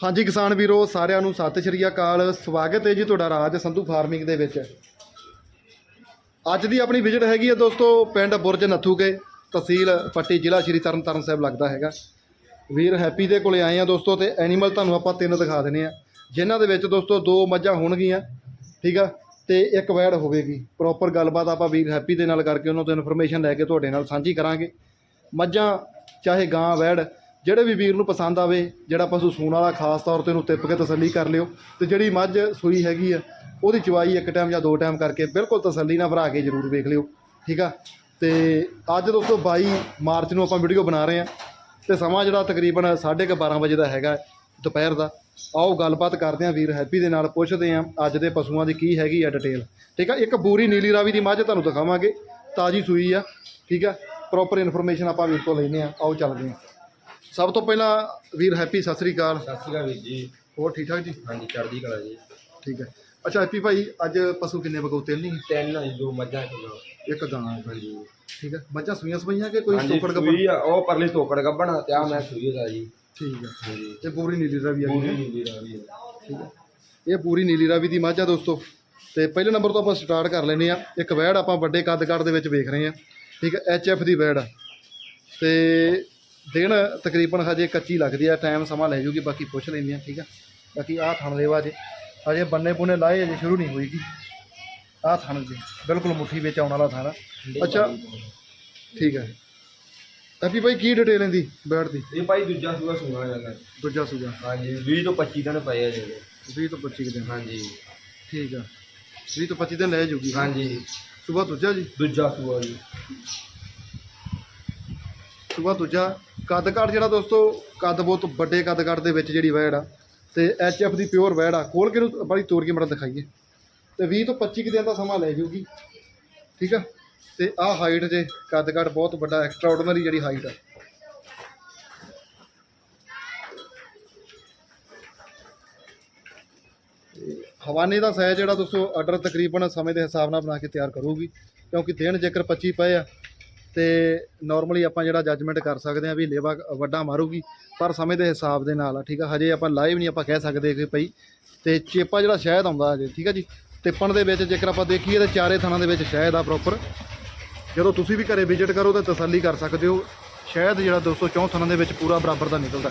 ਹਾਂਜੀ ਕਿਸਾਨ ਵੀਰੋ, ਸਾਰਿਆਂ ਨੂੰ ਸਤਿ ਸ਼੍ਰੀ ਅਕਾਲ। ਸਵਾਗਤ ਹੈ ਜੀ ਤੁਹਾਡਾ ਰਾਜ ਸੰਧੂ ਫਾਰਮਿੰਗ ਦੇ ਵਿੱਚ। ਅੱਜ ਦੀ ਆਪਣੀ ਵਿਜ਼ਿਟ ਹੈਗੀ ਹੈ ਦੋਸਤੋ, ਪਿੰਡ ਬੁਰਜ ਨੱਥੂਕੇ ਤਹਿਸੀਲ ਪੱਟੀ ਜ਼ਿਲ੍ਹਾ ਸ਼੍ਰੀ ਤਰਨਤਾਰਨ ਸਾਹਿਬ ਲੱਗਦਾ ਹੈਗਾ। ਵੀਰ ਹੈਪੀ ਦੇ ਕੋਲੇ ਆਏ ਆ ਦੋਸਤੋ ਤੇ ਐਨੀਮਲ ਤੁਹਾਨੂੰ ਆਪਾਂ ਤਿੰਨ ਦਿਖਾ ਦਿੰਨੇ ਆ। ਜਿਨ੍ਹਾਂ ਦੇ ਵਿੱਚ ਦੋਸਤੋ ਦੋ ਮੱਝਾਂ ਹੋਣਗੀਆਂ, ਠੀਕ ਆ? ਤੇ ਇੱਕ ਵੈੜ ਹੋਵੇਗੀ। ਪ੍ਰੋਪਰ ਗੱਲਬਾਤ ਆਪਾਂ ਵੀਰ ਹੈਪੀ ਦੇ ਨਾਲ ਕਰਕੇ ਉਹਨਾਂ ਤੋਂ ਇਨਫੋਰਮੇਸ਼ਨ ਲੈ ਕੇ ਤੁਹਾਡੇ ਨਾਲ ਸਾਂਝੀ ਕਰਾਂਗੇ। ਮੱਝਾਂ, ਚਾਹੇ ਗਾਂ, ਵੈੜ ਜਿਹੜੇ ਵੀ ਵੀਰ ਨੂੰ ਪਸੰਦ ਆਵੇ, ਜਿਹੜਾ ਪਸ਼ੂ ਸੂਣ ਵਾਲਾ ਖਾਸ ਤੌਰ ਤੇ ਉਹਨੂੰ ਟਿੱਪ ਕੇ ਤਸੱਲੀ ਕਰ ਲਿਓ ਤੇ ਜਿਹੜੀ ਮੱਝ ਸੂਈ ਹੈਗੀ ਆ, ਉਹਦੀ ਚਵਾਈ ਇੱਕ ਟਾਈਮ ਜਾਂ ਦੋ ਟਾਈਮ ਕਰਕੇ ਬਿਲਕੁਲ ਤਸੱਲੀ ਨਾਲ ਭਰਾ ਕੇ ਜ਼ਰੂਰ ਵੇਖ ਲਿਓ, ਠੀਕ ਆ? ਤੇ ਅੱਜ ਦੋਸਤੋ 22 ਮਾਰਚ ਨੂੰ ਆਪਾਂ ਵੀਡੀਓ ਬਣਾ ਰਹੇ ਆ ਤੇ ਸਮਾਂ ਜਿਹੜਾ ਤਕਰੀਬਨ 12:30 ਵਜੇ ਦਾ ਹੈਗਾ ਦੁਪਹਿਰ ਦਾ। ਆਓ ਗੱਲਬਾਤ ਕਰਦੇ ਆ ਵੀਰ ਹੈਪੀ ਦੇ ਨਾਲ, ਪੁੱਛਦੇ ਆ ਅੱਜ ਦੇ ਪਸ਼ੂਆਂ ਦੀ ਕੀ ਹੈਗੀ ਆ ਡਿਟੇਲ ਠੀਕ ਆ? ਇੱਕ ਬੂਰੀ ਨੀਲੀ ਰਾਵੀ ਦੀ ਮੱਝ ਤੁਹਾਨੂੰ ਦਿਖਾਵਾਂਗੇ, ਤਾਜੀ ਸੂਈ ਆ, ਠੀਕ ਆ? ਪ੍ਰੋਪਰ ਇਨਫੋਰਮੇਸ਼ਨ ਆਪਾਂ ਵੀਰ ਤੋਂ ਲੈਨੇ ਆ। ਆਓ ਚੱਲਦੇ ਆ। ਸਭ ਤੋਂ ਪਹਿਲਾਂ ਵੀਰ ਹੈਪੀ ਸਤਿ ਸ੍ਰੀ ਅਕਾਲ। ਸਤਿ ਸ਼੍ਰੀ ਅਕਾਲ ਵੀਰ ਜੀ। ਹੋਰ ਠੀਕ ਠਾਕ ਜੀ? ਹਾਂਜੀ ਚੜ੍ਹਦੀ ਕਲਾ ਜੀ। ਠੀਕ ਹੈ। ਅੱਛਾ ਹੈਪੀ ਭਾਈ ਅੱਜ ਪਸ਼ੂ ਕਿੰਨੇ ਬਗੌਤੇ ਨਹੀਂ ਤਿੰਨ ਆ ਜੀ, ਦੋ ਮੱਝਾਂ ਕਿਲੋ ਇੱਕ ਗਾਂ ਹੈ ਭਾਈ। ਹਾਂਜੀ ਠੀਕ ਹੈ। ਮੱਝਾਂ ਸੂਈਆਂ ਸਪਈਆਂ ਕਿ ਕੋਈ ਹਾਂਜੀ ਟੋਕੜ ਕੱਪੜ ਸੂਈ ਆ ਉਹ ਪਰਲੀ ਤੋਕੜ ਗੱਬਣਾ ਤੇ ਆ ਮੈਂ ਸੂਈ ਦਾ ਜੀ। ਠੀਕ ਹੈ। ਹਾਂਜੀ। ਤੇ ਪੂਰੀ ਨੀਲੀ ਰਾਵੀ ਆ ਪੂਰੀ ਗਈ ਨੀਲੀ ਰਾਵੀ ਆ। ਠੀਕ ਹੈ। ਇਹ ਪੂਰੀ ਨੀਲੀ ਰਾਵੀ ਦੀ ਮੱਝ ਆ ਦੋਸਤੋ। ਤੇ ਪਹਿਲੇ ਨੰਬਰ ਤੋਂ ਆਪਾਂ ਸਟਾਰਟ ਕਰ ਲੈਨੇ ਆ। ਇੱਕ ਵੈੜ ਆਪਾਂ ਵੱਡੇ ਕੱਦ ਕੱਦ ਦੇ ਵਿੱਚ ਵੇਖ ਰਹੇ ਆ। ਠੀਕ ਹੈ ਐਚ ਐਫ ਦੀ ਵੈੜ ਆ। ਤੇ ਦਿਨ ਤਕਰੀਬਨ ਹਜੇ ਕੱਚੀ ਲੱਗਦੀ ਆ ਟਾਈਮ ਸਮਾਂ ਲੈ ਜੂਗੀ ਬਾਕੀ ਪੁੱਛ ਲੈਂਦੇ ਆ ਠੀਕ ਆ? ਬਾਕੀ ਆਹ ਥਣ ਦੇਵਾ ਜੇ ਹਜੇ ਬੰਨੇ ਪੁਨੇ ਲਾਏ ਅਜੇ ਸ਼ੁਰੂ ਨਹੀਂ ਹੋਈਗੀ ਆਹ ਥਣ ਜੀ ਬਿਲਕੁਲ ਮੁੱਠੀ ਵਿੱਚ ਆਉਣ ਵਾਲਾ ਥਣ ਆ। ਅੱਛਾ ਠੀਕ ਹੈ ਹੈਪੀ ਭਾਈ ਕੀ ਡਿਟੇਲ ਇਹਦੀ ਬੈਡ ਦੀ ਇਹ ਭਾਈ ਦੂਜਾ ਸੂਆ ਸੁਣਾ ਜਾਂਦਾ। ਦੂਜਾ ਸੂਗਾ ਹਾਂਜੀ 20 ਤੋਂ 25 ਦਿਨ ਪਏ ਆ ਜੀ 20 ਤੋਂ 25 ਕੁ ਦਿਨ। ਹਾਂਜੀ। ਠੀਕ ਆ। 20 ਤੋਂ 25 ਦਿਨ ਲੈ ਜੂਗੀ। ਹਾਂਜੀ। ਸਵੇਰ ਦੂਜਾ ਜੀ? ਦੂਜਾ ਸੂਆ ਜੀ। ਸਵੇਰ ਦੂਜਾ। ਕੱਦ ਕਾਠ ਜਿਹੜਾ ਦੋਸਤੋ, ਕੱਦ ਬਹੁਤ ਵੱਡੇ ਕੱਦ ਕਾਠ ਦੇ ਵਿੱਚ ਜਿਹੜੀ ਵੈੜ ਆ, ਤੇ ਐਚ ਐਫ ਦੀ ਪਿਓਰ ਵੈੜ ਆ। ਖੋਲ ਕੇ ਨੂੰ ਬੜੀ ਤੋੜ ਕੇ ਮੜਾ ਦਿਖਾਈਏ। ਤੇ 20 ਤੋਂ 25 ਕੁ ਦਿਨ ਦਾ ਸਮਾਂ ਲੈ ਜੂਗੀ ਠੀਕ ਆ? ਤੇ ਆਹ ਹਾਈਟ ਜੇ ਕੱਦ ਕਾਠ ਬਹੁਤ ਵੱਡਾ ਐਕਸਟਰਾ ਆਰਡੀਨਰੀ ਜਿਹੜੀ ਹਾਈਟ ਆ। ਹਵਾਨੇ ਦਾ ਸਾਈਜ਼ ਜਿਹੜਾ ਦੋਸਤੋ ਆਰਡਰ ਤਕਰੀਬਨ ਸਮੇਂ ਦੇ ਹਿਸਾਬ ਨਾਲ ਬਣਾ ਕੇ ਤਿਆਰ ਕਰੂਗੀ। ਕਿਉਂਕਿ ਦਿਨ ਜੇਕਰ 25 ਪਏ ਆ ਤੇ ਨਾਰਮਲੀ ਆਪਾਂ ਜਿਹੜਾ ਜੱਜਮੈਂਟ ਕਰ ਸਕਦੇ ਆ ਵੀ ਲੇਵਾ ਵੱਡਾ ਮਾਰੂਗੀ, ਪਰ ਸਮੇਂ ਦੇ ਹਿਸਾਬ ਦੇ ਨਾਲ ਆ, ਠੀਕ ਆ? ਹਜੇ ਆਪਾਂ ਲਾਈਵ ਨਹੀਂ ਆਪਾਂ ਕਹਿ ਸਕਦੇ ਕਿ ਭਈ ਤੇ ਚੇਪਾ ਜਿਹੜਾ ਸ਼ਾਇਦ ਆਉਂਦਾ ਹਜੇ, ਠੀਕ ਆ ਜੀ? ਤਿੱਪਣ ਦੇ ਵਿੱਚ ਜੇਕਰ ਆਪਾਂ ਦੇਖੀਏ ਤੇ ਚਾਰੇ ਥਾਣਾ ਦੇ ਵਿੱਚ ਸ਼ਾਇਦ ਆ ਪ੍ਰੋਪਰ ਜਦੋਂ ਤੁਸੀਂ ਵੀ ਘਰੇ ਵਿਜ਼ਿਟ ਕਰੋ ਤਾਂ ਤਸੱਲੀ ਕਰ ਸਕਦੇ ਹੋ। ਸ਼ਾਇਦ ਜਿਹੜਾ 204 ਥਾਣਾ ਦੇ ਵਿੱਚ ਪੂਰਾ ਬਰਾਬਰ ਦਾ ਨਿਕਲਦਾ।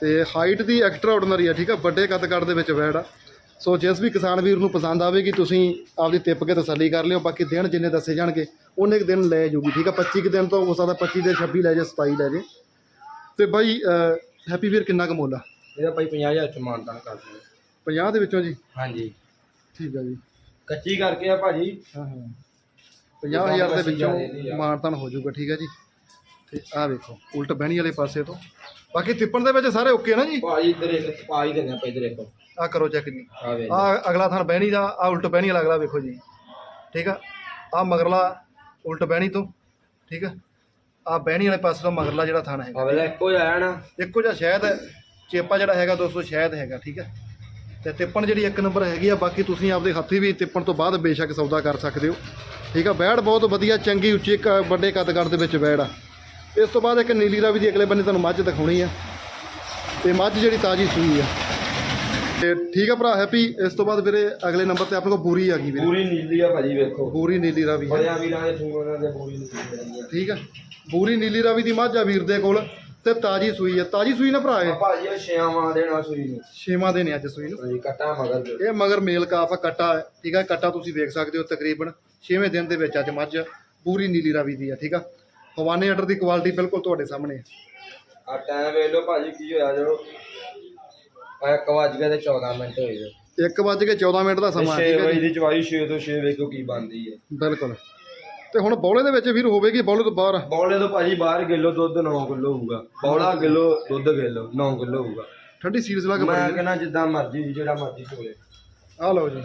ਤੇ ਹਾਈਟ ਦੀ ਐਕਸਟਰਾ ਆਰਡੀਨਰੀ ਆ ਠੀਕ ਆ? ਵੱਡੇ ਕੱਦ ਕੱਦ ਦੇ ਵਿੱਚ ਵੈੜ ਆ। ਸੋ ਜਿਸ ਵੀ ਕਿਸਾਨ ਵੀਰ ਨੂੰ ਪਸੰਦ ਆਵੇਗੀ ਤੁਸੀਂ ਆਪਦੀ ਤਿੱਪ ਕੇ ਤਸੱਲੀ ਕਰ ਲਿਓ ਬਾਕੀ ਦਿਨ ਜਿੰਨੇ ਦੱਸੇ ਜਾਣਗੇ ਉਹਨੇ ਕੁ ਦਿਨ ਲੈ ਜੂਗੀ ਠੀਕ ਆ? 25 ਕੁ ਦਿਨ ਤੋਂ ਹੋ ਸਕਦਾ 25 ਦੇ 26 ਲੈ ਜੇ 27 ਲੈ ਜੇ। ਤੇ ਬਾਈ ਹੈਪੀ ਵੀਰ ਕਿੰਨਾ ਕੁ ਮੁੱਲ ਆ? ਇਹਦਾ ਭਾਈ 50000 ਚ ਮਾਨਤਾਨ ਕਰ ਦਿਓ। 50 ਦੇ ਵਿੱਚੋਂ ਜੀ? ਹਾਂਜੀ। ਠੀਕ ਆ ਜੀ। ਕੱਚੀ ਕਰਕੇ ਆ ਭਾਜੀ। ਹਾਂ ਹਾਂ। 50000 ਦੇ ਵਿੱਚੋਂ ਮਾਨਤਨ ਹੋ ਜਾਊਗਾ ਠੀਕ ਹੈ ਜੀ। ਤੇ ਆਹ ਵੇਖੋ ਉਲਟ ਬਹਿਣੀ ਵਾਲੇ ਪਾਸੇ ਤੋਂ। ਬਾਕੀ ਤਿੱਪਣ ਦੇ ਵਿੱਚ ਸਾਰੇ ਓਕੇ ਨਾ ਜੀ? ਭਾਜੀ ਇੱਧਰ ਇੱਕ ਪਾ ਹੀ ਦਿੰਦੇ ਆਪਾਂ ਇੱਧਰ ਇੱਕ। ਆਹ ਕਰੋ ਚੈੱਕ ਜੀ। ਆ ਵੇ ਆਹ ਅਗਲਾ ਥਣ ਬਹਿਣੀ ਦਾ ਆਹ ਉਲਟ ਬਹਿਣੀ ਵਾਲਾ ਅਗਲਾ ਵੇਖੋ ਜੀ। ਠੀਕ ਆ? ਆਹ ਮਗਰਲਾ ਉਲਟ ਬਹਿਣੀ ਤੋਂ। ਠੀਕ ਆ? ਆਹ ਬਹਿਣੀ ਵਾਲੇ ਪਾਸੇ ਤੋਂ ਮਗਰਲਾ ਜਿਹੜਾ ਥਣ ਹੈਗਾ। ਆ ਵੇਲੇ ਇੱਕੋ ਜਿਹਾ ਆਇਆ ਨਾ। ਇੱਕੋ ਜਿਹਾ ਸ਼ਾਇਦ ਹੈ। ਚੇਪਾ ਜਿਹੜਾ ਹੈਗਾ ਦੋਸਤੋ ਸ਼ਾਇਦ ਹੈਗਾ ਠੀਕ ਹੈ ਤੇ ਤਿੱਪਣ ਜਿਹੜੀ ਇੱਕ ਨੰਬਰ ਹੈਗੀ ਆ ਬਾਕੀ ਤੁਸੀਂ ਆਪਦੇ ਹੱਥੀ ਵੀ ਤਿੱਪਣ ਤੋਂ ਬਾਅਦ ਬੇਸ਼ੱਕ ਸੌਦਾ ਕਰ ਸਕਦੇ ਹੋ। ਠੀਕ ਆ? ਬੈੜ ਬਹੁਤ ਵਧੀਆ ਚੰਗੀ ਉੱਚੀ ਇੱਕ ਵੱਡੇ ਕੱਦ ਕੱਦ ਦੇ ਵਿੱਚ ਬੈੜ ਆ। ਇਸ ਤੋਂ ਬਾਅਦ ਇੱਕ ਨੀਲੀ ਰਾਵੀ ਦੀ ਅਗਲੇ ਬੰਨੇ ਤੁਹਾਨੂੰ ਮੱਝ ਦਿਖਾਉਣੀ ਆ। ਤੇ ਮੱਝ ਜਿਹੜੀ ਤਾਜੀ ਸੂਈ ਆ। ਤੇ ਠੀਕ ਆ ਭਰਾ ਹੈਪੀ ਇਸ ਤੋਂ ਬਾਅਦ ਵੀਰੇ ਅਗਲੇ ਨੰਬਰ ਤੇ ਆਪਣੇ ਕੋਲ ਬੂਰੀ ਆ ਗਈ ਵੀਰੇ। ਪੂਰੀ ਨੀਲੀ ਆ ਭਾਜੀ ਵੇਖੋ। ਬੂਰੀ ਨੀਲੀ ਰਾਵੀ ਆ। ਬੜਿਆਂ ਵੀਰਾਂ ਦੇ ਠੂਆਂ ਦੇ ਪੂਰੀ ਨੀਲੀ ਆ। ਠੀਕ ਆ। ਬੂਰੀ ਨੀਲੀ ਰਾਵੀ ਦੀ ਮੱਝ ਆ ਵੀਰ ਦੇ ਕੋਲ ਤੇ ਤਾਜੀ ਸੂਈ ਆ। ਤਾਜੀ ਸੂਈ ਨਾ ਭਰਾ ਇਹ? ਭਾਜੀ ਇਹ ਛਿਆਵਾਂ ਦੇਣਾ ਸੂਈ ਨੂੰ। ਛੇਵਾਂ ਦਿਨ ਆ ਅੱਜ ਸੂਈ ਨੂੰ। ਹਾਂਜੀ ਕੱਟਾ ਮਗਰ ਦੇ। ਇਹ ਮਗਰ ਮੇਲ ਕਾਫ ਆ ਕੱਟਾ। ਹੈ ਠੀਕ ਆ ਕੱਟਾ ਤੁਸੀਂ ਵੇਖ ਸਕਦੇ ਹੋ ਤਕਰੀਬਨ 6ਵੇਂ ਦਿਨ ਦੇ ਵਿੱਚ ਅੱਜ ਮੱਝ ਪੂਰੀ ਨੀਲੀ ਰਾਵੀ ਦੀ ਆ ਠੀਕ ਆ? ਹਵਾਨੇ ਆਰਡਰ ਦੀ ਕੁਆਲਿਟੀ ਬਿਲਕੁਲ ਤੁਹਾਡੇ ਸਾਹਮਣੇ ਹੈ ਆ ਟਾਈਮ ਵੇਖ ਲਓ ਭਾਜੀ ਕੀ ਹੋਇਆ ਜੋ ਆ ਇੱਕ ਵੱਜ ਗਿਆ ਤੇ 14 ਮਿੰਟ ਹੋਏ ਜੋ 1 ਵੱਜ ਕੇ 14 ਮਿੰਟ ਦਾ ਸਮਾਂ 6 ਠੀਕ ਹੈ ਵਜੇ ਜੀ। ਦੀ ਚਵਾਈ 6 ਤੋਂ 6 ਵੇਖੋ ਕੀ ਬਣਦੀ ਹੈ ਬਿਲਕੁਲ। ਤੇ ਹੁਣ ਬੌਲੇ ਦੇ ਵਿੱਚ ਵੀਰ ਹੋਵੇਗੀ ਬੌਲੇ ਤੋਂ ਬਾਹਰ? ਬੌਲੇ ਤੋਂ ਭਾਜੀ ਬਾਹਰ ਕਿਲੋ ਦੁੱਧ 9 ਕਿਲੋ ਹੋਊਗਾ। ਬੌਲਾ ਕਿਲੋ ਦੁੱਧ ਕਿਲੋ 9 ਕਿਲੋ ਹੋਊਗਾ। ਠੰਡੀ ਸੀਰੀਜ਼ ਲਾ ਕੇ ਮੈਂ ਬਣੀ ਕਹਿੰਦਾ ਜਿੱਦਾਂ ਮਰਜ਼ੀ ਜਿਹੜਾ ਮਰਜ਼ੀ ਚੋਲੇ ਆ ਲਓ ਜੀ।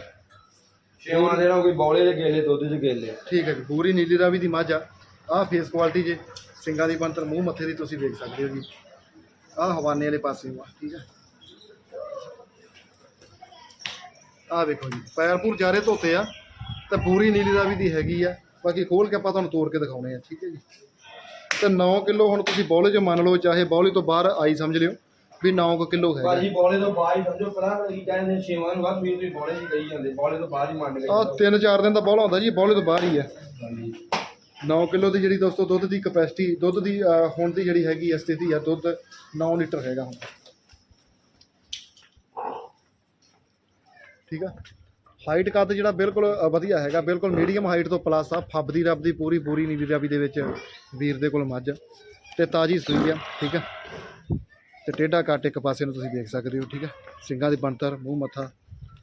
ਛੇਵਾਂ ਦੇਣਾ ਕੋਈ ਬੌਲੇ ਦੇ ਗੇਲੇ ਦੁੱਧ ਚ ਗੇਲੇ। ਠੀਕ ਹੈ ਜੀ ਪੂਰੀ ਨੀਲੀ ਰਾਵੀ ਦੀ ਮੱਝ ਆ। ਆਹ ਫੇਸ ਕੁਆਲਿਟੀ ਜੇ ਸਿੰਗਾਂ ਦੀ ਬੰਤਰ ਮੂੰਹ ਮੱਥੇ ਦੀ ਤੁਸੀਂ ਵੇਖ ਸਕਦੇ ਹੋ ਜੀ। ਆਹ ਹਵਾਨੇ ਵਾਲੇ ਪਾਸੇ ਵਾ ਠੀਕ ਹੈ ਆਹ ਵੇਖੋ ਜੀ ਪੈਰ ਪੂਰ ਜਾਰੇ ਧੋਤੇ ਆ ਤੇ ਪੂਰੀ ਨੀਲੀ ਰਾਵੀ ਦੀ ਹੈਗੀ ਆ। ਬਾਕੀ ਖੋਲ ਕੇ ਆਪਾਂ ਤੁਹਾਨੂੰ ਤੋੜ ਕੇ ਦਿਖਾਉਣੇ ਆ ਠੀਕ ਹੈ ਜੀ। ਤੇ 9 ਕਿਲੋ ਹੁਣ ਤੁਸੀਂ ਬੌਲੇ 'ਚ ਮੰਨ ਲਓ ਚਾਹੇ ਬੌਲੇ ਤੋਂ ਬਾਹਰ ਆਈ ਸਮਝ ਲਿਓ ਵੀ 9 ਕਿਲੋ ਹੈਗਾ। ਭਾਜੀ ਬੋਲੇ ਤੋਂ ਬਾਹਰ ਹੀ ਸਮਝੋ ਪਰਾਂ ਕੀ ਕਹਿੰਦੇ ਛੇਵਾਂ ਨੂੰ ਬਸ ਵੀਰ ਤੁਸੀਂ ਬੋਲੇ ਨਹੀਂ ਕਹੀ ਜਾਂਦੇ ਬੋਲੇ ਤੋਂ ਬਾਹਰ ਹੀ ਮੰਨ ਗਏ ਆ ਤਿੰਨ ਚਾਰ ਦਿਨ ਦਾ ਬੌਲਾ ਹੁੰਦਾ ਜੀ ਬੌਲੇ ਤੋਂ ਬਾਹਰ ਹੀ ਹੈ ਹਾਂਜੀ। 9 ਕਿਲੋ ਦੀ ਜਿਹੜੀ ਦੋਸਤੋ ਦੁੱਧ ਦੀ ਕਪੈਸਿਟੀ ਦੁੱਧ ਦੀ ਅਹ, ਹੁਣ ਦੀ ਜਿਹੜੀ ਹੈਗੀ ਆ ਸਥਿਤੀ ਆ ਦੁੱਧ 9 ਲੀਟਰ ਹੈਗਾ ਹੁਣ। ਠੀਕ ਆ? ਹਾਈਟ ਕੱਦ ਜਿਹੜਾ ਬਿਲਕੁਲ ਅ, ਵਧੀਆ ਹੈਗਾ ਬਿਲਕੁਲ ਮੀਡੀਅਮ ਹਾਈਟ ਤੋਂ ਪਲੱਸ ਆ ਫੱਬਦੀ ਰੱਬ ਦੀ ਪੂਰੀ ਪੂਰੀ ਨੀਲੀ ਰੱਬੀ ਦੇ ਵਿੱਚ ਵੀਰ ਦੇ ਕੋਲ ਮੱਝ ਤੇ ਤਾਜੀ ਸੂਈ ਆ ਠੀਕ ਆ? ਤੇ ਟੇਢਾ ਕੱਟ ਇੱਕ ਪਾਸੇ ਨੂੰ ਤੁਸੀਂ ਦੇਖ ਸਕਦੇ ਹੋ ਠੀਕ ਆ? ਸਿੰਘਾਂ ਦੀ ਬਣਤਰ ਮੂੰਹ ਮੱਥਾ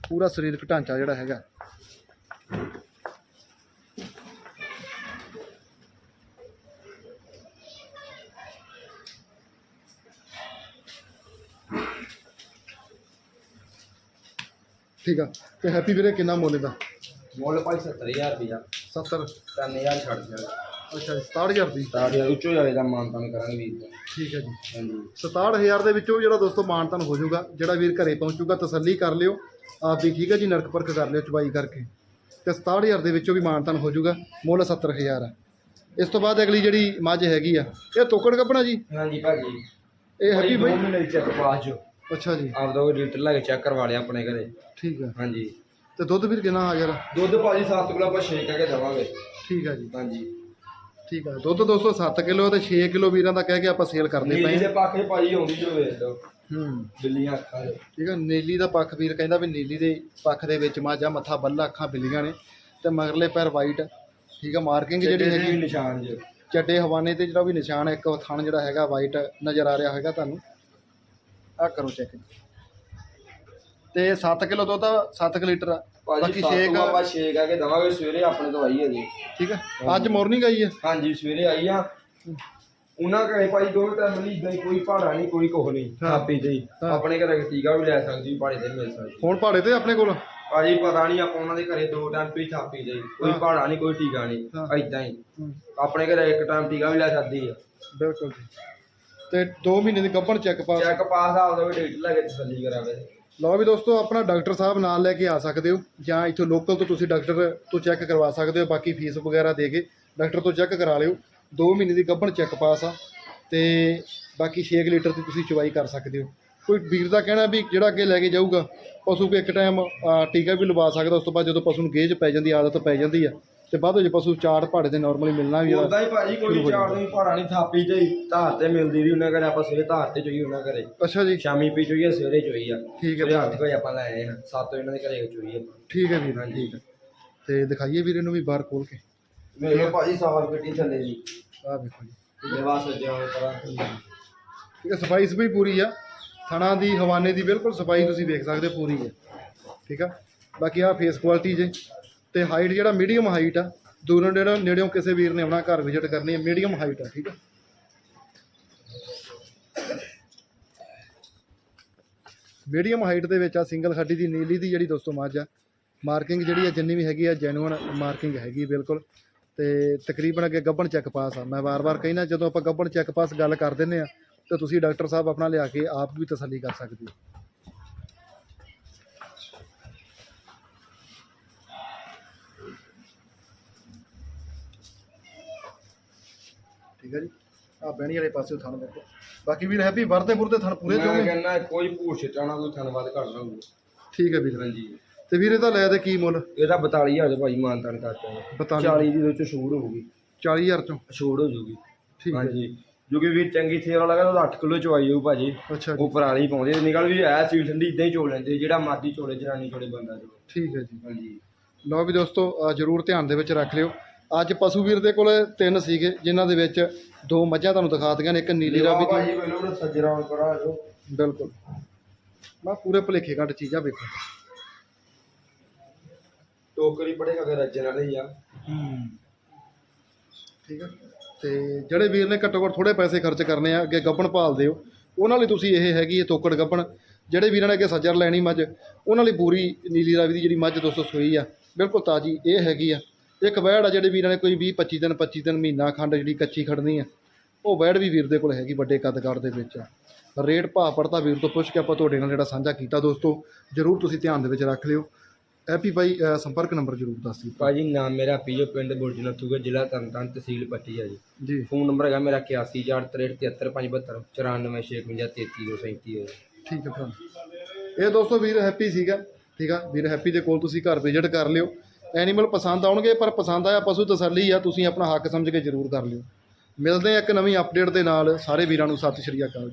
ਪੂਰਾ ਸਰੀਰਕ ਢਾਂਚਾ ਜਿਹੜਾ ਹੈਗਾ। ਠੀਕ ਆ। ਤੇ ਹੈਪੀ ਵੀਰੇ ਕਿੰਨਾ ਮੁੱਲ ਦਾ ਮੁੱਲ ਭਾਈ 70000 ਰੁਪਇਆ। 70 3000 ਛੱਡ ਦਿਆ। ਅੱਛਾ ਜੀ 67000 ਦੀ? ਸਟਾਰਟ ਯਾਰ ਉੱਚੋ ਜਾਵੇ ਦਾ ਮਾਨਤਾਨ ਕਰਾਂਗੇ ਵੀਰ ਦਾ ਠੀਕ ਹੈ ਜੀ। ਹਾਂਜੀ। 67000 ਦੇ ਵਿੱਚੋਂ ਜਿਹੜਾ ਦੋਸਤੋ ਮਾਨਤਨ ਹੋ ਜਾਊਗਾ ਜਿਹੜਾ ਵੀਰ ਘਰੇ ਪਹੁੰਚੂਗਾ ਤਸੱਲੀ ਕਰ ਲਿਓ। ਆਪ ਵੀ ਠੀਕ ਹੈ ਜੀ ਨਰਕ ਪਰਖ ਕਰ ਲਿਓ ਚੁਬਾਈ ਕਰਕੇ। ਤੇ 67000 ਦੇ ਵਿੱਚੋਂ ਵੀ ਮਾਨਤਨ ਹੋ ਜਾਊਗਾ ਮੁੱਲ 70000 ਆ। ਇਸ ਤੋਂ ਬਾਅਦ ਅਗਲੀ ਜਿਹੜੀ ਮੱਝ ਹੈਗੀ ਆ ਇਹ ਤੋਕੜ ਕੱਪਣਾ ਜੀ? ਹਾਂਜੀ ਭਾਜੀ। ਇਹ ਹੈਪੀ ਦੋ ਬਾਈ? ਮਹੀਨੇ ਚੈੱਕ ਪਾਸ ਜੋ ਅੱਛਾ ਜੀ। ਆਪ ਦੋ ਲੀਟਰ ਲੈ ਕੇ ਚੈੱਕ ਕਰਵਾ ਲਿਆ ਆਪਣੇ ਘਰੇ। ਠੀਕ ਆ ਹਾਂਜੀ। ਤੇ ਦੁੱਧ ਵੀਰ ਕਿੰਨਾ ਆ ਯਾਰ? ਦੁੱਧ ਭਾਜੀ 7 ਕਿਲੋ ਆਪਾਂ 6 ਕਹਿ ਕੇ ਦੇਵਾਂਗੇ। ਠੀਕ ਆ ਜੀ। ਹਾਂਜੀ। ਠੀਕ ਆ ਦੁੱਧ ਦੋਸਤੋ 7 ਕਿਲੋ ਤੇ 6 ਕਿਲੋ ਵੀਰਾਂ ਦਾ ਕਹਿ ਕੇ ਆਪਾਂ ਸੇਲ ਪਏ ਨੀਲੀ ਦੇ ਪਾਖੇ ਭਾਜੀ ਆਉਂਦੀ ਜੋ ਵੇਖ ਲਓ। ਹੂੰ। ਬਿੱਲੀਆਂ ਅੱਖਾਂ ਦੇ। ਠੀਕ ਆ ਨੀਲੀ ਦਾ ਪੱਖ ਵੀਰ ਕਹਿੰਦਾ ਵੀ ਨੀਲੀ ਦੇ ਪੱਖ ਦੇ ਵਿੱਚ ਮਾਝਾ ਮੱਥਾ ਬੱਲਾ ਅੱਖਾਂ ਬਿੱਲੀਆਂ ਨੇ। ਤੇ ਮਗਰਲੇ ਪੈਰ ਵਾਈਟ ਠੀਕ ਆ ਮਾਰਕਿੰਗ ਜਿਹੜੀ ਹੈਗੀ ਨਿਸ਼ਾਨ ਜੋ। ਚੱਡੇ ਹਵਾਨੇ ਤੇ ਜਿਹੜਾ ਵੀ ਨਿਸ਼ਾਨ ਹੈ ਇੱਕ ਥਣ ਜਿਹੜਾ ਹੈਗਾ ਵਾਈਟ ਨਜ਼ਰ ਆ ਰਿਹਾ ਹੈਗਾ ਤੁਹਾਨੂੰ। ਆ ਕਰੋ ਚੈੱਕ ਤੇ 7 ਕਿਲੋ ਦੁੱਧ 7 ਲੀਟਰ ਆ। ਬਾਕੀ ਛੇ ਸ਼ੇਕ ਆਪਾਂ 6 ਕਹਿ ਕੇ ਦੇਵਾਂਗੇ ਸਵੇਰੇ ਆਪਣੇ ਤੋਂ ਆਈ ਹੈ ਜੀ। ਠੀਕ ਆ। ਅੱਜ ਮਾਰਨਿੰਗ ਆਈ ਹੈ ਹਾਂਜੀ ਸਵੇਰੇ ਆਈ ਆ। ਉਹਨਾਂ ਘਰੇ ਭਾਈ ਦੋ ਟਾਈਮ ਲਈ ਇਦਾਂ ਹੀ ਕੋਈ ਭਾੜਾ ਨਹੀਂ ਕੋਈ ਕੁਛ ਨਹੀਂ। ਹਾਂ। ਆਪੀ ਹੀ। ਹਾਂ। ਆਪਣੇ ਘਰੇ ਟੀਕਾ ਵੀ ਲੈ ਸਕਦੀ ਭਾੜੇ ਤੇ ਮਿਲ ਸਕਦੀ। ਹੁਣ ਭਾੜੇ ਤੇ ਆਪਣੇ ਕੋਲ? ਭਾਜੀ ਪਤਾ ਨਹੀਂ ਆਪਾਂ ਉਹਨਾਂ ਦੇ ਘਰੇ ਦੋ ਟਾਈਮ ਪੀ ਥਾਪੀ ਦੇ। ਕੋਈ ਹਾਂ। ਭਾੜਾ ਨਹੀਂ ਕੋਈ ਟੀਕਾ ਨਹੀਂ। ਹਾਂ। ਐਦਾਂ ਹੀ। ਆਪਣੇ ਘਰੇ ਇੱਕ ਟਾਈਮ ਟੀਕਾ ਵੀ ਲੈ ਸਕਦੀ ਆ। ਬਿਲਕੁਲ ਜੀ। ਤੇ 2 ਮਹੀਨੇ ਦੀ ਗੱਭਣ ਚੈੱਕ ਪਾਸ ਚੈੱਕ ਪਾਸ ਆ ਉਹਦਾ ਵੀ ਡੇਟ ਲੈ ਕੇ ਤਸੱਲੀ ਕਰਾਵੇ। ਲਓ ਵੀ ਦੋਸਤੋ ਆਪਣਾ ਡਾਕਟਰ ਸਾਹਿਬ ਨਾਲ ਲੈ ਕੇ ਆ ਸਕਦੇ ਹੋ ਜਾਂ ਇੱਥੋਂ ਲੋਕਲ ਤੋਂ ਤੁਸੀਂ ਡਾਕਟਰ ਤੋਂ ਚੈੱਕ ਕਰਵਾ ਸਕਦੇ ਹੋ ਬਾਕੀ ਫੀਸ ਵਗੈਰਾ ਦੇ ਕੇ ਡਾਕਟਰ ਤੋਂ ਚੈੱਕ ਕਰਾ ਲਿਓ। 2 ਮਹੀਨੇ ਦੀ ਗੱਭਣ ਚੈੱਕ ਪਾਸ ਆ ਤੇ ਬਾਕੀ 6 ਲੀਟਰ ਦੀ ਤੁਸੀਂ ਚਵਾਈ ਕਰ ਸਕਦੇ ਹੋ। ਕੋਈ ਵੀਰ ਦਾ ਕਹਿਣਾ ਵੀ ਜਿਹੜਾ ਅੱਗੇ ਲੈ ਕੇ ਜਾਊਗਾ ਪਸ਼ੂ ਕੋ ਇੱਕ ਟਾਈਮ ਟੀਕਾ ਵੀ ਲਵਾ ਸਕਦਾ ਉਸ ਤੋਂ ਬਾਅਦ ਜਦੋਂ ਪਸ਼ੂ ਨੂੰ ਗੇਜ ਪੈ ਜਾਂਦੀ ਆਦਤ ਪੈ ਜਾਂਦੀ ਆ ਤੇ ਬਾਅਦ ਵਿੱਚ ਪਸ਼ੂ ਚਾਰ ਭਾੜੇ ਦੇ ਨਾਰਮਲੀ ਮਿਲਣਾ ਵੀ ਆ। ਉਦਾਂ ਹੀ ਭਾਜੀ ਕੋਈ ਚਾਰ ਨਹੀਂ ਭਾੜਾ ਨਹੀਂ ਥਾਪੀ ਤੇ ਹੀ, ਧਾਰ ਤੇ ਮਿਲਦੀ ਰਹੀ ਉਹਨਾਂ ਘਰੇ ਆਪਾਂ ਸਵੇਰੇ ਧਾਰ ਤੇ ਚੋਈ ਉਹਨਾਂ ਘਰੇ। ਅੱਛਾ ਜੀ। ਸ਼ਾਮੀ ਪੀ ਚੋਈ ਆ ਸਵੇਰੇ ਚੋਈ ਆ। ਠੀਕ ਹੈ ਸਵੇਰੇ ਅੱਠ ਵਜੇ ਆਪਾਂ ਲੈ ਆਏ ਹਾਂ 7 ਵਜੇ ਇਹਨਾਂ ਦੇ ਘਰੇ ਚੋਈ ਆਪਾਂ। ਠੀਕ ਹੈ ਵੀਰ ਠੀਕ ਹੈ। ਤੇ ਦਿਖਾਈਏ ਵੀਰ ਇਹਨੂੰ ਵੀ ਬਾਹਰ ਖੋਲ ਕੇ। ਮੇਰੇ ਭਾਜੀ ਸਾਫ਼ ਗੱਡੀ ਥੱਲੇ ਜੀ। ਆਹ ਵੇਖੋ ਜੀ। ਜਵਾ ਸੱਜਿਆ ਪਰਾਂ। ਠੀਕ ਹੈ ਸਫ਼ਾਈ ਸਫ਼ਾਈ ਪੂਰੀ ਆ। ਥਣਾ ਦੀ ਹਵਾਨੇ ਦੀ ਬਿਲਕੁਲ ਸਫ਼ਾਈ ਤੁਸੀਂ ਵੇਖ ਸਕਦੇ ਹੋ ਪੂਰੀ ਹੈ। ਠੀਕ ਆ? ਬਾਕੀ ਆ ਫੇਸ ਕੁਆਲਿਟੀ ਜੇ। ਤੇ ਹਾਈਟ ਜਿਹੜਾ ਮੀਡੀਅਮ ਹਾਈਟ ਆ, ਦੂਰੋਂ ਜਿਹੜਾ ਨੇੜਿਓਂ ਕਿਸੇ ਵੀਰ ਨੇ ਆਉਣਾ ਘਰ ਵਿਜ਼ਿਟ ਕਰਨੀ ਹੈ ਮੀਡੀਅਮ ਹਾਈਟ ਆ, ਠੀਕ ਆ। ਮੀਡੀਅਮ ਹਾਈਟ ਦੇ ਵਿੱਚ ਆ ਸਿੰਗਲ ਖੱਡੀ ਦੀ, ਨੀਲੀ ਦੀ ਜਿਹੜੀ ਦੋਸਤੋ ਮੱਝ ਆ। ਮਾਰਕਿੰਗ ਜਿਹੜੀ ਆ ਜਿੰਨੀ ਵੀ ਹੈਗੀ ਆ ਜੈਨੂਅਨ ਮਾਰਕਿੰਗ ਹੈਗੀ ਬਿਲਕੁਲ। ਤੇ ਤਕਰੀਬਨ ਅੱਗੇ ਗੱਬਣ ਚੈੱਕ ਪਾਸ ਆ। ਮੈਂ ਵਾਰ-ਵਾਰ ਕਹਿਣਾ ਜਦੋਂ ਆਪਾਂ ਗੱਬਣ ਚੈੱਕ ਪਾਸ ਗੱਲ ਕਰ ਦਿੰਦੇ ਆ, ਤਾਂ ਤੁਸੀਂ ਡਾਕਟਰ ਸਾਹਿਬ ਆਪਣਾ ਲਿਆ ਕੇ ਆਪ ਵੀ ਤਸੱਲੀ ਕਰ ਸਕਦੇ ਹੋ। ਠੀਕ ਹੈ ਜੀ। ਆ ਬਹਿਣੀ ਵਾਲੇ ਪਾਸੇ ਥਣ ਦੇਖੋ। ਬਾਕੀ ਵੀਰ ਹੈਪੀ ਵਰਦੇ ਮੁਰਦੇ ਥਣ ਪੂਰੇ ਮੈਂ ਚੋਗੇ ਕਹਿੰਦਾ ਕੋਈ ਭੂਛ ਚਾਣਾ ਕੋਈ ਧੰਨਵਾਦ ਕਰਨਾ ਹੋਊ ਠੀਕ ਹੈ ਵੀਰ। ਹਾਂਜੀ। ਤੇ ਵੀਰ ਇਹਦਾ ਲੈ ਦੇ ਕੀ ਮੁੱਲ? ਇਹਦਾ 42000 ਦੇ ਭਾਈ ਮਾਨਤਾਨ ਕਰਦੇ ਨੇ 42 40 ਦੀ ਵਿੱਚ ਛੂਟ ਹੋਊਗੀ। 40000 ਚੋਂ? ਛੂਟ ਹੋ ਜੂਗੀ। ਠੀਕ ਹੈ। ਹਾਂਜੀ। ਜੋ ਕਿ ਵੀਰ ਚੰਗੀ ਥੇਰ ਵਾਲਾ ਕਹਿੰਦਾ 8 ਕਿਲੋ ਚਵਾਈ ਹੋਊ ਭਾਜੀ। ਅੱਛਾ ਜੀ। ਉਹ ਪਰਾਲੀ ਪਾਉਂਦੇ ਨਿਕਲ ਵੀ ਐ ਸੀ ਠੰਡੀ ਇਦਾਂ ਹੀ ਚੋ ਲੈਂਦੇ ਜਿਹੜਾ ਮਾਦੀ ਚੋਲੇ ਜਨਾਨੀ ਚੋਲੇ ਬੰਦਾ ਚੋਲੇ। ਠੀਕ ਹੈ ਜੀ। ਹਾਂਜੀ। ਲਓ ਵੀ ਦੋਸਤੋ ਅ, ਜ਼ਰੂਰ ਧਿਆਨ ਦੇ ਵਿੱਚ ਰੱਖ ਲਿਓ। ਅੱਜ ਪਸ਼ੂ ਵੀਰ ਦੇ ਕੋਲ ਤਿੰਨ ਸੀਗੇ ਜਿਨ੍ਹਾਂ ਦੇ ਵਿੱਚ ਦੋ ਮੱਝਾਂ ਤੁਹਾਨੂੰ ਦਿਖਾ ਦਿੱਤੀਆਂ ਨੇ ਇੱਕ ਨੀਲੀ ਰਾਵੀ ਦੀ ਭਾਜੀ ਮੈਨੂੰ ਸੱਜਰਾ ਕਰਾ ਜੋ ਬਿਲਕੁਲ। ਮੈਂ ਪੂਰੇ ਭੁਲੇਖੇ ਘੱਟ ਚੀਜ਼ਾਂ ਵੇਖੋ। ਟੋਕਰੀ ਪੜੇ ਅਗਰ ਰੱਜਣ ਵਾਲੇ ਆ। ਠੀਕ ਹੈ ਤੇ ਜਿਹੜੇ ਵੀਰ ਨੇ ਘੱਟੋ ਘੱਟ ਥੋੜੇ ਪੈਸੇ ਖਰਚ ਕਰਨੇ ਆ ਅੱਗੇ ਗੱਬਣ ਭਾਲਦੇ ਹੋ ਉਹਨਾਂ ਲਈ ਤੁਸੀਂ ਇਹ ਹੈਗੀ ਹੈ ਤੋਕੜ ਗੱਬਣ। ਜਿਹੜੇ ਵੀਰਾਂ ਨੇ ਅੱਗੇ ਸੱਜਰ ਲੈਣੀ ਮੱਝ ਉਹਨਾਂ ਲਈ ਪੂਰੀ ਨੀਲੀ ਰਾਵੀ ਦੀ ਜਿਹੜੀ ਮੱਝ ਦੋਸਤੋ ਸੂਈ ਆ ਬਿਲਕੁਲ ਤਾਜੀ ਇਹ ਹੈਗੀ ਆ। ਇੱਕ ਵੈੜ ਆ ਜਿਹੜੇ ਵੀਰਾਂ ਨੇ ਕੋਈ 20 25 ਦਿਨ 25 ਦਿਨ ਮਹੀਨਾ ਖੰਡ ਜਿਹੜੀ ਕੱਚੀ ਖੜਨੀ ਆ ਉਹ ਵੈੜ ਵੀ ਵੀਰ ਦੇ ਕੋਲ ਹੈਗੀ ਵੱਡੇ ਕੱਦਕਾਰ ਦੇ ਵਿੱਚ। ਰੇਟ ਭਾਅ ਪੜਤਾ ਵੀਰ ਤੋਂ ਪੁੱਛ ਕੇ ਆਪਾਂ ਤੁਹਾਡੇ ਨਾਲ ਜਿਹੜਾ ਸਾਂਝਾ ਕੀਤਾ ਦੋਸਤੋ ਜਰੂਰ ਤੁਸੀਂ ਧਿਆਨ ਦੇ ਵਿੱਚ ਰੱਖ ਲਿਓ। ਹੈਪੀ ਭਾਈ ਸੰਪਰਕ ਨੰਬਰ ਜ਼ਰੂਰ ਦੱਸ ਦਿਓ। ਭਾਜੀ ਨਾਮ ਮੇਰਾ ਪੀਓ ਪਿੰਡ ਬੁਰਜ ਨੱਥੂਗਾ ਜ਼ਿਲ੍ਹਾ ਤਰਨਤਾਰਨ ਤਹਿਸੀਲ ਪੱਟੀ ਹੈ ਜੀ। ਜੀ। ਫੋਨ ਨੰਬਰ ਹੈਗਾ ਮੇਰਾ 8143373572 9465333237 ਹੈ ਠੀਕ ਹੈ ਭਰਾ। ਇਹ ਦੋਸਤੋ ਵੀਰ ਹੈਪੀ ਸੀਗਾ ਠੀਕ ਆ? ਵੀਰ ਹੈਪੀ ਦੇ ਕੋਲ ਤੁਸੀਂ ਘਰ ਵਿਜ਼ਿਟ ਕਰ ਲਿਓ। ਐਨੀਮਲ ਪਸੰਦ ਆਉਣਗੇ, ਪਰ ਪਸੰਦ ਆਇਆ ਪਸ਼ੂ ਤਸੱਲੀ ਆ, ਤੁਸੀਂ ਆਪਣਾ ਹੱਕ ਸਮਝ ਕੇ ਜ਼ਰੂਰ ਕਰ ਲਿਓ। ਮਿਲਦੇ ਆ ਇੱਕ ਨਵੀਂ ਅਪਡੇਟ ਦੇ ਨਾਲ। ਸਾਰੇ ਵੀਰਾਂ ਨੂੰ ਸਤਿ ਸ਼੍ਰੀ ਅਕਾਲ